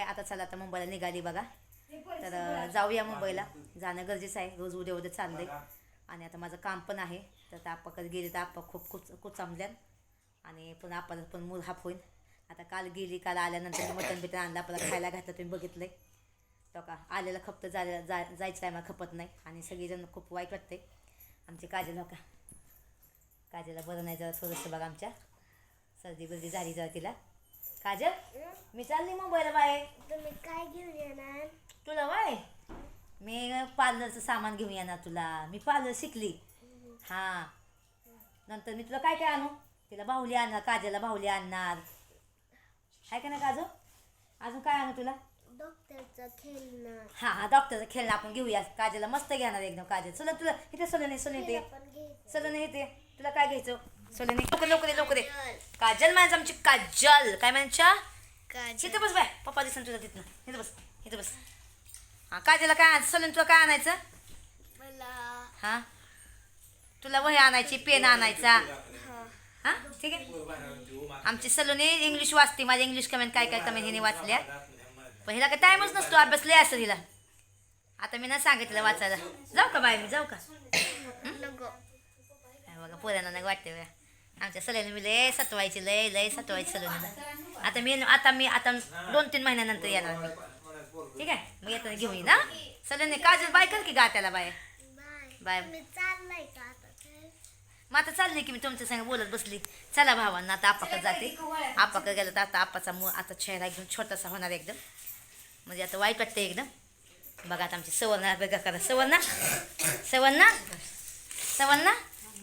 काय आता चला आता मुंबईला निघाली बघा. तर जाऊया मुंबईला. जाणं गरजेचं आहे. रोज उद्या उद्या चाललंय. आणि आता माझं काम पण आहे. तर आता आप्पा कधी गेले तर आप्पा खूप कुच कुचामल्यान आणि पुन्हा आपल्याला पण मूल हाफ होईल आता काल गेली काल आल्यानंतर मटण बिटन आणलं. आपल्याला खायला घातलं तुम्ही बघितलंय. तो का आलेलं खपतं जायला जा जायचं टायमा खपत नाही. आणि सगळीजण खूप वाईट वाटते आमची काजल हो का? काजलला बरं नाही जरा थोडंसं बघा आमच्या. सर्दी बिर्दी झाली जरा तिला. काजल मी चालली मुंबईला बाय तुम्ही काय घेऊन येणार? तुला बाय. मी पार्लरचं सामान घेऊन येणार तुला. मी पार्लर शिकली. हां. नंतर मी तुला काय काय आणू? तिला बाहुली आणणार काजलला बाहुली आणणार. आहे का नाही काजू अजून काय आणू तुला? डॉक्टरचं खेळणं हां हां डॉक्टरचं खेळणं आपण घेऊया. काजलला मस्त घेणार एकदम. काजल चला तुला. इथे सोलने सोलने तिला ते पण घ्यायचं सोलने येते तुला काय घ्यायचं? सोलने लवकर लवकर ये, लवकर ये. काजल म्हणायचं आमची काजल. काय म्हणायच्या इथं बस बाय. पप्पा दिसन तुझा तिथनं. इथं बस इथं बस. हां काजलला काय आणायचं सोलन तुला काय आणायचं? मला. हां? तुला वही आणायची पेन आणायचा. हा हां ठीक आहे? आमची सलोनी इंग्लिश वाचते. माझ्या इंग्लिश कमेंट काय काय कमेंट हिने वाचल्या? पण हिला काय टाईमच नसतो. अभ्यास लय असं हिला. आता मी नाही सांगितलं वाचायला. जाऊ का बाय मी? जाऊ का? नको. काय बघा पोऱ्यांना नाही वाटते बघा आमच्या सलोनी मी लय सतवायची लय लय सतवायची सलोनीला आता मी आता मी आता दोन तीन महिन्यानंतर येणार मी ठीक आहे मग येताना घेऊन येईन हा सलोनी काजल बाय कर की गा त्याला बाय बाय मग आता चालली की मी तुमच्या संग बोलत बसली चला भावांना आता आपाकडे जाते आपाकडे गेलं तर आता आपाचा मु आता चेहरा एकदम छोटासा होणार एकदम म्हणजे आता वाईट वाटतं एकदम बघा आता आमची सवर्णा बघा करा सवर्णा सवर्णा सवर्णा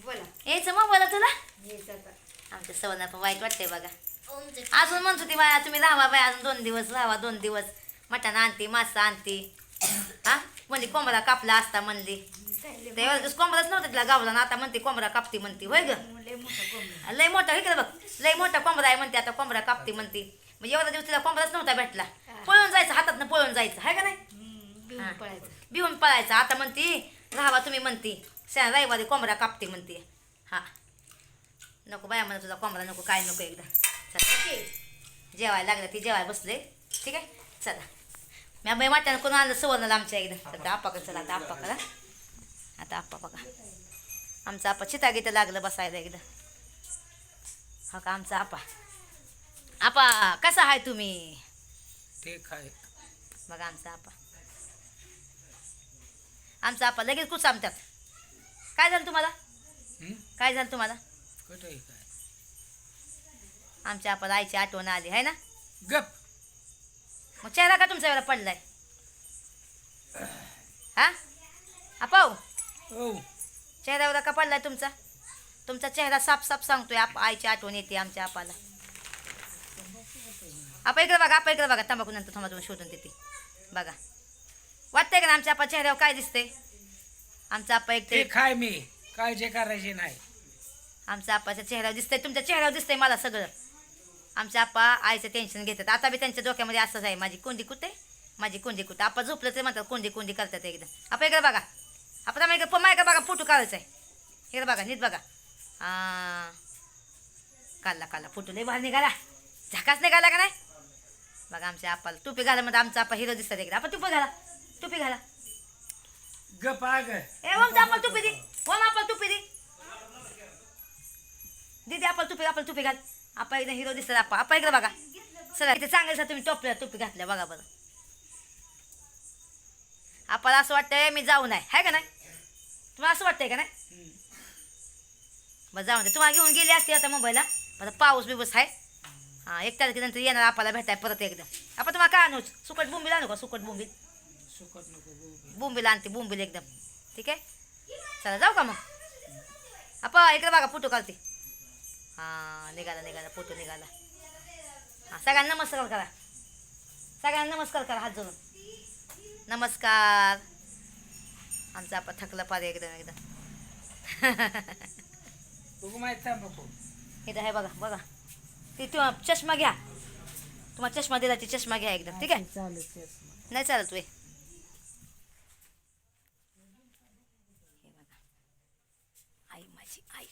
बोला. यायचं मग बोला तुला? आमच्या सवर्णा पण वाईट वाटते बघा. अजून म्हणत होती बाया तुम्ही राहा बाय अजून दोन दिवस राहा दोन दिवस. मटण आणते मासा आणते. हा? म्हणली कोंबडा कापला असता म्हणली. तेव्हा कोंबडाच नव्हता तिला गावला ना आता म्हणते कोंबडा कापती म्हणते होय ग? लय मोठा कोंबडा. लय मोठा इकडे बघ. लय मोठा कोंबडा आहे म्हणते आता कोंबडा कापते म्हणते. मग एवढा दिवस तिला कोंबडाच नव्हता भेटला. पळून जायचं हातातनं पळून जायचं आहे का नाही? हा. पळायचं. भिवून पळायचं आता म्हणती राहावा तुम्ही म्हणती. शा रविवारी कोंबडा कापते म्हणते. हा. नको बाया म्हणा तुझा कोंबडा नको काय नको एकदा. चला. जेवायला लागलं ती जेवायला बसले. ठीक आहे? चला. मी बाई वाट्यानं कोण आणलं सुवर्णाला आमच्या एकदा तर आप्पाकडे चला आता आप्पा करा. आता आप्पा बघा. आमचा आप्पा चिता गीतं लागलं बसायला एकदा. हा का आमचा आपा आपा कसा आहे तुम्ही? ठीक आहे. बघा आमचा आपा आमचा आपा लगेच कुच आमच्यात काय झालं तुम्हाला? काय झालं तुम्हाला? आमच्या आपा आईची आठवण आली आहे ना? गप. मग चेहरा का तुमचा वेळा पडलाय? हा? आपाऊ हो. चेहऱ्यावर का पडलाय तुमचा? तुमचा चेहरा साफ साफ सांगतोय आप आईची आठवण येते आमच्या आपाला. आपा इकडे बघा आपा इकडे बघा तंबाखू नंतर थांबा तुम्ही शोधून देते. बघा. वाटतंय का ना आमच्या आपा चेहऱ्यावर काय दिसते आमचा आपा एक ते खाय मी. काळजी करायची नाही. आमच्या आपाच्या चेहऱ्यावर दिसतंय. तुमच्या चेहऱ्यावर दिसतंय मला सगळं. आमच्या आप्पा आईचं टेन्शन घेतात. आता बी त्यांच्या डोक्यामध्ये असंच आहे. माझी कोंडी कुठे? माझी कोंडी कुठे? आपा झोपलं ते म्हणतात कोंडी कोंडी करतात एकदम आपण इकडे बघा. आपण आम्ही इकडे. मायका बघा फोटो काढायचा आहे इकडे बघा नीट बघा. हा काढला काढला. फोटो लय बाहेर निघाला. झाकाच निघाला का नाही? बघा आमच्या आपाला टुपी घाला म्हणजे आमचा आपा हिरो दिसतात इकडे आपण टुपी घाला. टुपी घाला. ओम आपण टुपी दे. ओम आपण टुपी दे. दीदी आपण टुपी आपण टुपी घाल. आपा एकदा हिरो दिसतात आपा. आपा इकडे बघा. चला इथे चांगलं तुम्ही टोपल्या टुपी घातल्या बघा बरं. आपल्याला असं वाटतंय मी जाऊ नाही. आहे का नाही? तुम्हाला असं वाटतंय का नाही? बरं जाऊन दे. तुम्हाला घेऊन गेली असते आता मुंबईला. आता पाऊस बिबस आहे हां एक तारखेनंतर येणार आपल्याला भेटाय परत एकदा. आपण तुम्हाला काय आणू? सुकट बोंबील आणू का? सुकट बोंबील सुकट नको. बोंबील. आणते बोंबील एकदम. ठीक आहे? चला जाऊ का मग? आपा इकडे बघा फोटो काढते. हां निघाला निघाला फोटो निघाला. हां सगळ्यांना नमस्कार करा. सगळ्यांना नमस्कार करा हात जोडून. नमस्कार. आमचा आपा थकला पार एकदम एकदम. इथं आहे बघा बघा. ते तू चष्मा घ्या. तुम्हाला चष्मा दिला ते चष्मा घ्या एकदम ठीक आहे. नाही चालत वे हे बघा आई माझी आई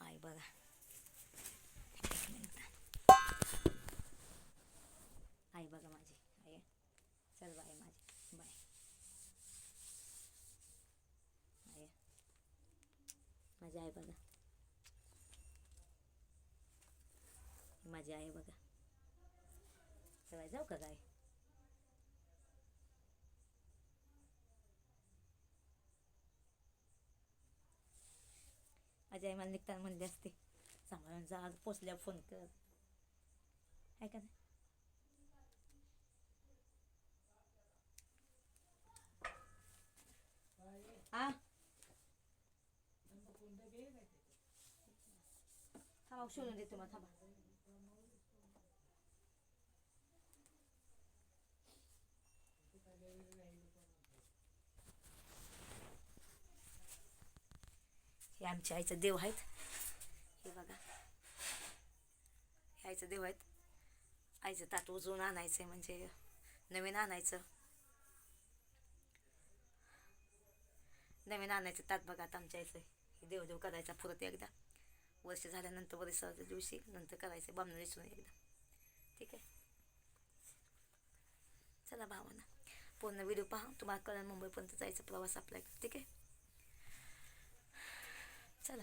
आई बघा माझी आहे बघा. माझी आहे बघा. तेव्हा जाऊ का काय माझी आई मला निघताना म्हणली असते सांभाळून जा पोचल्या फोन कर. आहे का नाही? थांबा शोधून देतो मग थांबा. हे आमच्या आईचं देव आहेत. हे बघा. हे आईचं देव आहेत. आईचं ताट उजवून आणायचं म्हणजे नवीन आणायचं. नवीन आणायचं तात बघा आता आमच्या आईचं. हे देवदेव करायचा फुरत एकदा. वर्ष झाल्यानंतर वरिसाच्या दिवशी नंतर करायचं बामणं दिसून एकदा ठीक आहे? चला भावांना. पूर्ण व्हिडिओ पहा. तुम्हाला कळण मुंबईपर्यंत जायचा प्रवास आपला. ठीक आहे? चला.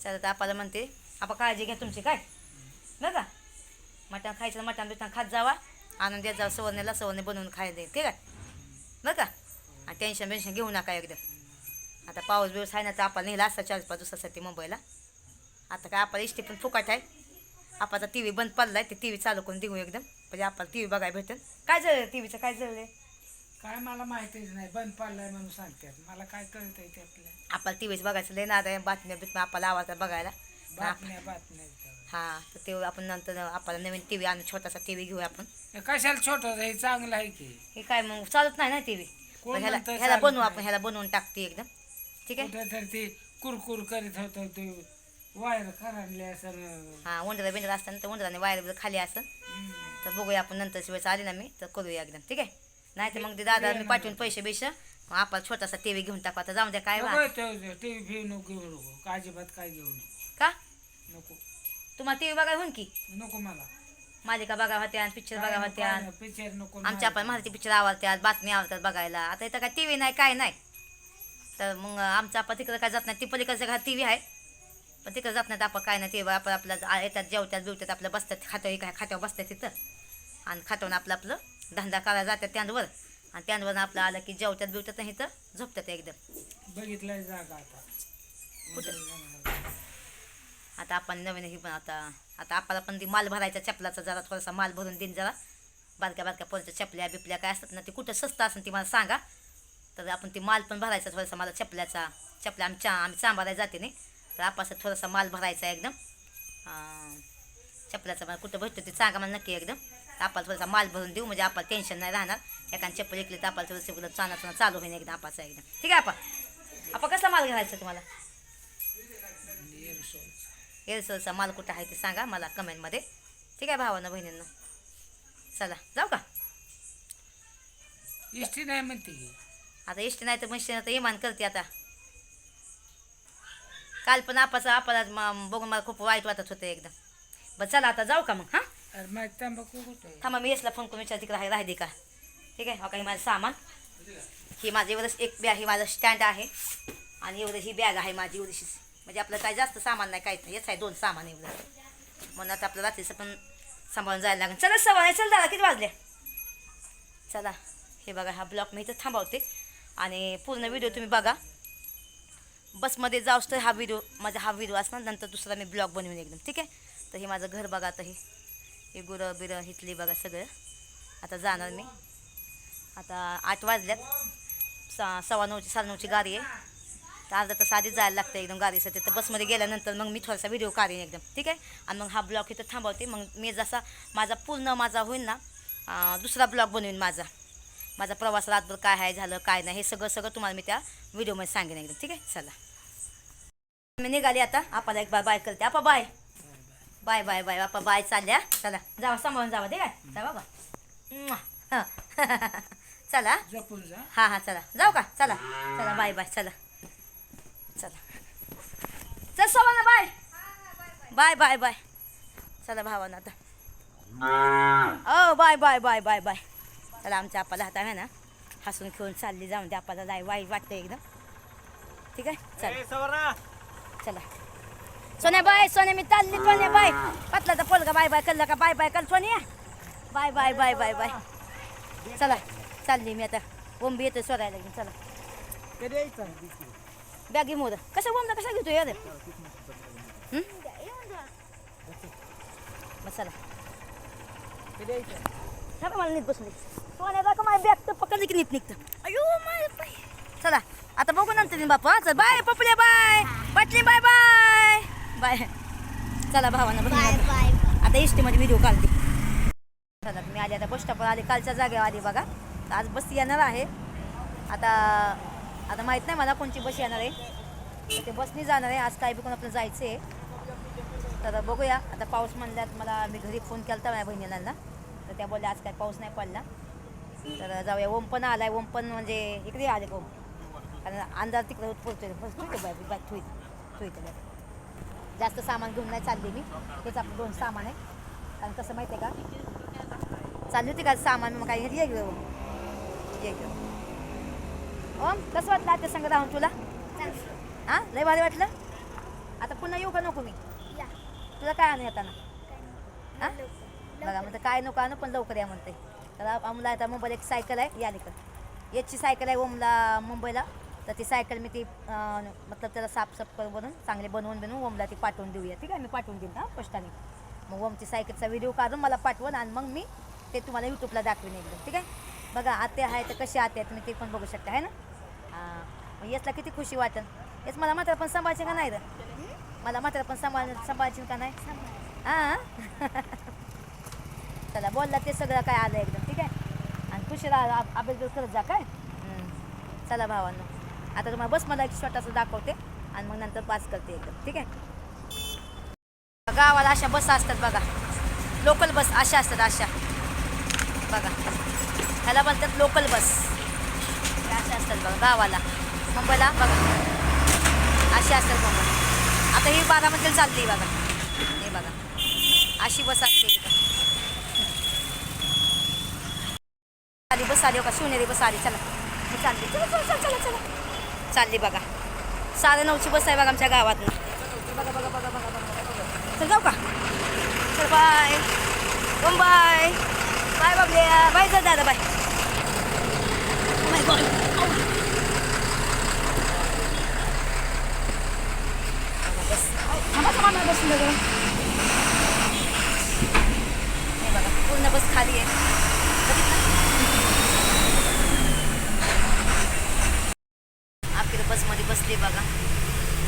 चला तर आपल्याला म्हणते आपण काळजी घ्या तुमची काय? नाही का? मटण खायचं मटण बिटण खात जावा. आनंद देत जावा. सवर्णीला सवर्णे बनवून खायला ठीक आहे? बरं का? आणि टेन्शन बेन्शन घेऊ नका एकदम आता पाऊस बिऊस आहे ना तर आपण नेला असता चार पाच दिवसासाठी मुंबईला. आता काय आपण इष्टी पण फुकाट आहे. आपण टी व्ही बंद पडला आहे ते टी व्ही चालू करून देऊ एकदम. म्हणजे आपण टी व्ही बघायला भेटेल काय जळलं टी व्हीचं काय जळलं काय मला माहितीच नाही. बंद पडलाय म्हणून सांगतात. मला काय कळतंय त्यातलं आपण टी व्हीच बघायचं लय नाद आहे. बातम्या बितम्या आपल्याला आवाजात बघायला. बातम्या बातम्या हां तर ते आपण नंतर आपल्याला नवीन टी व्ही आणून छोटासा टी व्ही घेऊया आपण कशाला छोट हे चांगलं आहे की. हे काय मग? चालत नाही ना टी व्ही ह्याला ह्याला बनवू? आपण. ह्याला बनवून टाकते एकदम. ठीक आहे. कुठं तर ते कुरकुर करीत होतं ते. वायर खराडले असं. हां उंडरा बिंडरा असताना तर उंडराने वायर बिर खाली असं. तर बघूया आपण नंतर वेळेस आली ना मी तर करूया एकदम ठीक आहे? नाही तर मग ते दादा मी पाठवून पैसे बिशे मग आपण छोटासा टी व्ही घेऊन टाकू. आता जाऊ द्या काय वा टी व्ही घेऊ नको घेऊ नको. अजिबात काय घेऊ नको. का? नको. तुम्हाला टी व्ही बघाय होऊन की? नको मला. मालिका बघा होत्या पिक्चर बघा होत्या. पिक्चर नको आमच्या पण मराठी पिक्चर आवडतात बातम्या आवडतात बघायला. आता इथं काय टी व्ही नाही काय नाही. तर मग आमचं आपण तिकडं काय जात नाही ती पलीकडच्या घरात टी व्ही आहे. पण तिकडं जात नाही आपण काय नाही ते आपण आपलं येतात जेवतात बिवतात आपलं बसतात. खात्यावर काय खात्यावर बसतात तिथं. आणि खात्यावर आपलं आपलं धंदा करायला जातात त्यांवर. आणि त्यांवर आपलं आलं की जेवतात बिवतात आणि इथं झोपतात एकदम. बघितलंय जागा आता. आता आपण नवीन ही पण आता आता आपल्याला पण ती माल भरायचा चपलाचा. जरा थोडासा माल भरून देईन जरा. बारक्या बारक्या पोरच्या चपल्या बिपल्या काय असतात ना ते कुठं स्वस्त असेल ती मला सांगा. तर आपण ते माल पण भरायचा थोडासा मला चपल्याचा. चपल्या चा आम्ही सांभाळायला जाते नाही. तर आपासा थोडासा माल भरायचा एकदम. चपल्याचा मला कुठं भेटतो ते सांगा मला नक्की एकदम. आपाला थोडासा माल भरून देऊ म्हणजे आपल्याला टेन्शन नाही राहणार. एखादं चप्पल ऐकली तर आपल्याला थोडंसं एकदम चाना चुना चालू होईल एकदम आपाचा एकदम. ठीक आहे आपा आपा कसला माल घालायचा तुम्हाला? एअरसोलचा माल कुठं आहे ते सांगा मला कमेंटमध्ये ठीक आहे भावानं बहिणींना. चला जाऊ का? इष्टी नाही म्हणते आता इष्ट नाही तर मशीन आता इमान करते आता. काल पण आपाचं आपल्याला म- बघून मला खूप वाईट वाटत होतं एकदम. बरं चला आता जाऊ का मग हां? थांबा मी यसला फोन करून विचार तिकडे आहे राहिली का? ठीक आहे? हो काही माझं सामान. ही माझी एवढंच एक बॅग ही माझं स्टँड आहे. आणि एवढं ही बॅग आहे माझी एवढीशी म्हणजे आपलं काय जास्त सामान नाही काहीच नाही. हेच आहे दोन सामान एवढं. म्हणून आता आपलं रात्रीचं पण सांभाळून जायला लागेल. चला सवय चल दादा किती वाजले? चला. हे बघा हा ब्लॉग मी इथं थांबवते. आणि पूर्ण व्हिडिओ तुम्ही बघा. बसमध्ये जाऊस तर हा व्हिडिओ माझा हा व्हिडिओ असणार नंतर दुसरा मी ब्लॉग बनवून एकदम ठीक आहे? तर हे माझं घर बघा आता हे. हे गुरं बिरं हिथली बघा सगळं. आता जाणार मी. आता आठ वाजल्यात. सा सव्वा नऊची साडे नऊची गाडी आहे. तर अर्धा तास आधीच जायला लागतं एकदम गाडीसाठी. तर बसमध्ये गेल्यानंतर मग मी थोडासा व्हिडिओ काढेन एकदम ठीक आहे? आणि मग हा ब्लॉग इथं थांबवते. मग मी जसा माझा पूर्ण माझा होईल ना दुसरा ब्लॉग बनवीन माझा. माझा प्रवास रातभर काय आहे झालं काय नाही हे सगळं सगळं तुम्हाला मी त्या व्हिडिओमध्ये सांगेन एकदम ठीक आहे? चला. मी निघाली आता. आपल्याला एक बाय बाय करते. आपा बाय. Bye bye bye. बापा बाय चालल्या. चला. जावा सांभाळून जावा ठीक आहे? जा. हं. चला. हां हां चला. जाऊ का? चला. चला बाय बाय. चला. चला. चल सवाना बाय. Bye bye bye. चला भावानं आता. ओ bye bye bye bye bye. चला आमच्या आपाला हाता आहे ना हसून खेळून चालली जाऊन ते आपाला जाय वाईट वाटतं एकदम. ठीक आहे? चला. चला. सोन्या बाय सोन्या मी चालली सोन्या बाय. पाटलाचा पोलगा बाय बाय कल्ला का? बाय बाय कर सोन्या. Bye bye bye bye bye. चला चालली मी आता. ओंबी येतो सोडायला घेऊन चला. बॅगी मोद कशा बोंबला कशा घेतो हं? बस चला. थांबा मला नीट बसून. सोन्या का माझ्या बॅग तर पकडली की नीट निघतं. अयो माय बाय चला आता बघू नंतर येईन बापू हा. चल बाय पपल्या बाय. बाटली बाय बाय. बाय. चला भावानं बाय आता. बाय. आता इष्टीमध्ये व्हिडिओ काढते. चला मी आली आता बस स्टॉपवर आली कालच्या जागेवर आली बघा. आज बस येणार आहे. आता आता माहीत नाही मला कोणची बस येणार आहे. ते बसनी जाणार आहे. आज काय बी कोण आपलं जायचं आहे तर बघूया. आता पाऊस म्हणल्यात मला मी घरी फोन केला होता माझ्या बहिणीला तर त्या बोलल्या आज काय पाऊस नाही पडला. तर जाऊया ओम पण आलाय ओम पण म्हणजे इकडे आले ओम? कारण अंधार तिकडे ठुईत ठुईते बाय जास्त सामान घेऊन नाही चालली मी. तेच आपलं दोन सामान आहे. कारण कसं माहिती आहे का? चालली होती का सामान? मग काही ये घेऊ ये घेऊ ओम कसं वाटलं आता संग राहून तुला? हां लय भारी वाटलं? आता पुन्हा येऊ का नको मी? तुला काय आणू येताना हां बघा म्हणतं काय नको आणू पण लवकर या म्हणते. तर आम्हाला आता मुंबईला एक सायकल आहे या निकल याची सायकल आहे ओमला मुंबईला. तर ती सायकल मी ती मतलब त्याला साफसाफ करून बनवून चांगले बनवून बनवून ओमला ती पाठवून देऊया. ठीक आहे मी पाठवून देईन हां पोस्टाने मग ओमची सायकलचा व्हिडिओ काढून मला पाठवून आणि मग मी ते तुम्हाला यूट्यूबला दाखवेन एकदम ठीक आहे? बघा आते आहे तर कसे आते आहेत तुम्ही ते पण बघू शकता आहे ना? हां. मग याचला किती खुशी वाटेल हेच मला मात्र पण सांभाळचे का नाही रे? मला मात्र पण सांभाळ सांभाळशील का नाही? हां. चला बोलला ते सगळं काय आलं एकदम ठीक आहे? आणि खुशी राहा अभ्यास दिवस करत जा काय? चला भावांना. आता तुम्हाला बस मला एक छोटासा दाखवते आणि मग नंतर पास करते एकदम ठीक आहे? गावाला अशा बस असतात बघा. लोकल बस अशा असतात अशा. बघा. ह्याला बोलतात लोकल बस. अशा असतात बघा गावाला. मुंबईला बघा. अशी असतात मुंबई आता ही बारामधील चालली बघा. हे बघा. अशी बस असते इकडं. आली बस आली का शिवनेरी बस आली चला चालली. चला चला चला चला चला. चालली बघा. साडे नऊची बस आहे बघा आमच्या गावात बघा बघा बघा बघा बघा चल जाऊ का? चल बाय. ओम बाय. बाय बाबल्या. बाय चल दादा बाय. Oh बस बसून हे बघा पूर्ण बस खाली आहे आपली बसमध्ये बसली बघा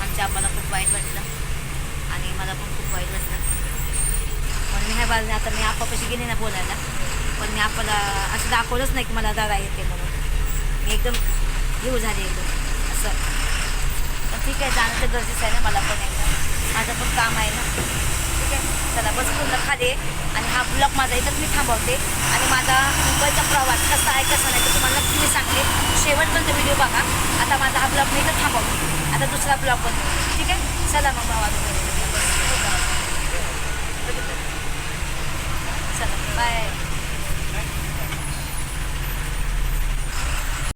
आमच्या आम्हाला खूप वाईट वाटलं आणि मला पण खूप वाईट वाटलं पण मी ह्या बाजूने आता मी आपापाशी गेले ना बोलायला पण मी आपल्याला असं दाखवलंच नाही की मला दादा येते म्हणून. मी एकदम घेऊ झाली एकदम. असं. पण ठीक आहे जाणं तर गरजेचं आहे ना मला पण एकदा. माझं पण काम आहे ना. ठीक आहे? चला बस पूर्ण खाली. आणि हा ब्लॉग माझा इथंच मी थांबवते. आणि माझा मुंबईचा प्रवास कसा आहे कसा नाही तर तुम्हाला नक्की मी सांगते. शेवटपर्यंत व्हिडिओ बघा. आता माझा हा ब्लॉग मी इथं थांबवते. आता दुसरा ब्लॉग पण ठीक आहे? चला मग भावा हो, चला बाय.